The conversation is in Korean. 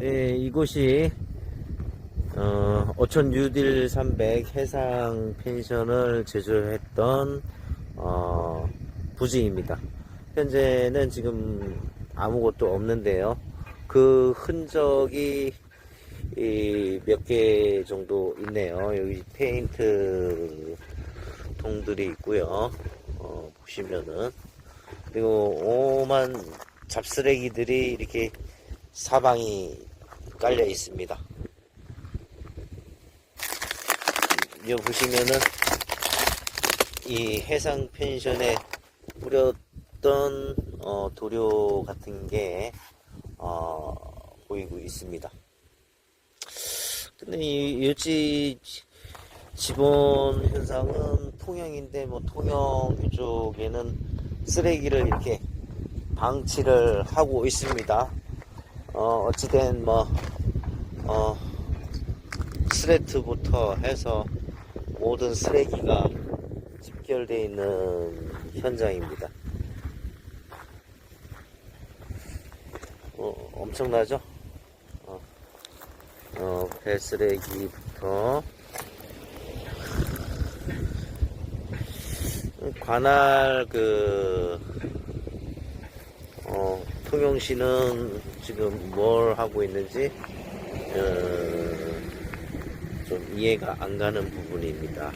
네, 이곳이 어, 어촌 뉴딜 300 해상 펜션을 제조했던 어, 부지입니다. 현재는 지금 아무것도 없는데요. 그 흔적이 몇 개 정도 있네요. 여기 페인트 통들이 있고요. 어, 보시면은 그리고 오만 잡쓰레기들이 이렇게 사방이 깔려 있습니다. 여기 보시면은 이 해상 펜션에 뿌렸던 어, 도료 같은 게 어, 보이고 있습니다. 근데 이 요지 지본 현상은 통영인데 뭐 통영 이쪽에는 쓰레기를 이렇게 방치를 하고 있습니다. 어, 어찌된 뭐, 어, 스레트부터 해서 모든 쓰레기가 집결되어 있는 현장입니다. 어, 엄청나죠? 어, 어, 배 쓰레기부터 관할 그 어, 통영시는 지금 뭘 하고 있는지 어, 좀 이해가 안 가는 부분입니다.